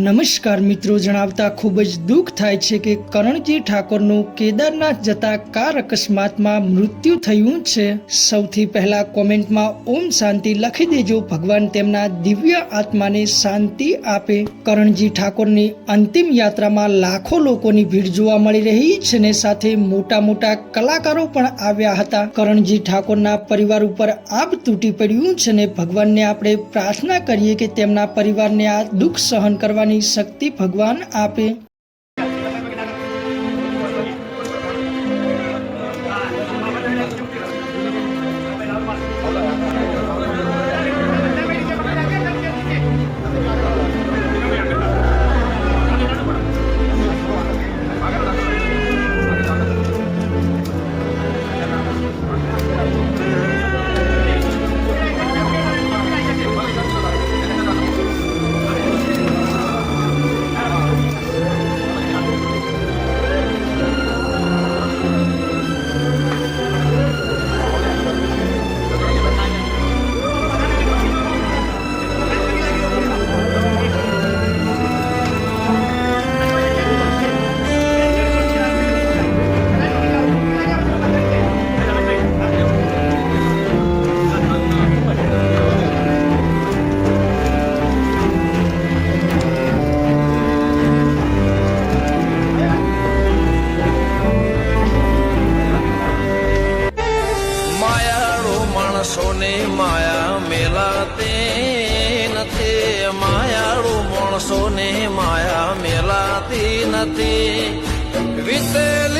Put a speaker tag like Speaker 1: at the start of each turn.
Speaker 1: નમસ્કાર મિત્રો, જણાવતા ખૂબ જ દુઃખ થાય છે કે કરણજી ઠાકોરનું કેદારનાથ જતા કાર અકસ્માતમાં મૃત્યુ થયું છે. સૌથી પહેલા કોમેન્ટમાં ઓમ શાંતિ લખી દેજો, ભગવાન તેમના દિવ્ય આત્માને શાંતિ આપે. કરણજી ઠાકોરની અંતિમ યાત્રામાં લાખો લોકોની ભીડ જોવા મળી રહી છે ને સાથે મોટા મોટા કલાકારો પણ આવ્યા હતા. કરણજી ઠાકોરના પરિવાર ઉપર આબ તૂટી પડ્યું છે ને ભગવાનને આપણે પ્રાર્થના કરીએ કે તેમના પરિવારને આ દુઃખ સહન કરવાની શક્તિ ભગવાન આપે.
Speaker 2: માયા મેલાતે નથી માયાળુ માણસોને માયા મેલાતી નથી. વીતેલી